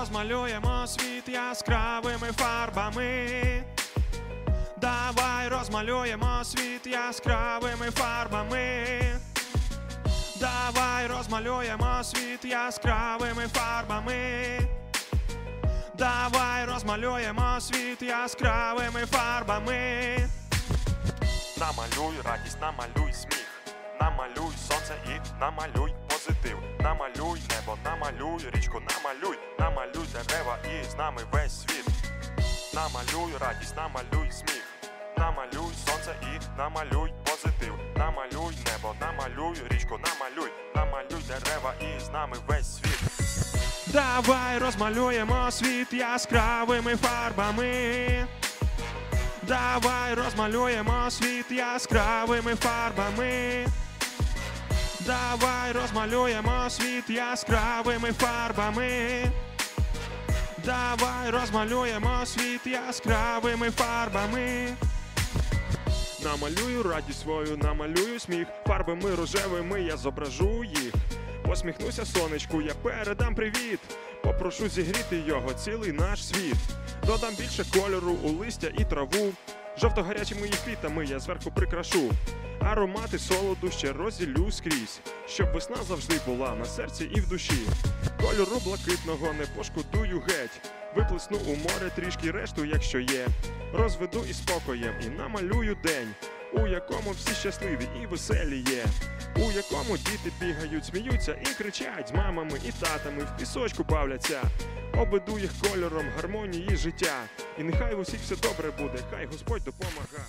розмалюємо світ яскравими фарбами. Давай розмалюємо світ яскравими фарбами. Давай розмалюємо світ яскравими фарбами. Давай розмалюємо світ яскравими фарбами. Намалюй радість, намалюй сміх, намалюй сонце і намалюй позитив. Намалюй небо, намалюй річку, намалюй, намалюй дерева і з нами весь світ. Намалюй радість, намалюй сміх, намалюй сонце і намалюй позитив. Намалюй небо, намалюй річку, намалюй, намалюй дерева і з нами весь світ. Давай розмалюємо світ яскравими фарбами. Давай розмалюємо світ яскравими фарбами. Давай розмалюємо світ яскравими фарбами. Давай розмалюємо світ яскравими фарбами. Намалюю радість свою, намалюю сміх, фарбами рожевими я зображу їх. Посміхнуся сонечку, я передам привіт. Попрошу зігріти його цілий наш світ. Додам більше кольору у листя і траву. Жовто-гарячими їх квітами я зверху прикрашу. Аромати солоду ще розділю скрізь, щоб весна завжди була на серці і в душі. Кольору блакитного не пошкодую геть. Виплесну у море трішки решту, якщо є. Розведу із спокоєм і намалюю день, у якому всі щасливі і веселі є, у якому діти бігають, сміються і кричать з мамами і татами в пісочку бавляться. Обиду їх кольором гармонії життя. І нехай в усіх все добре буде, хай Господь допомага.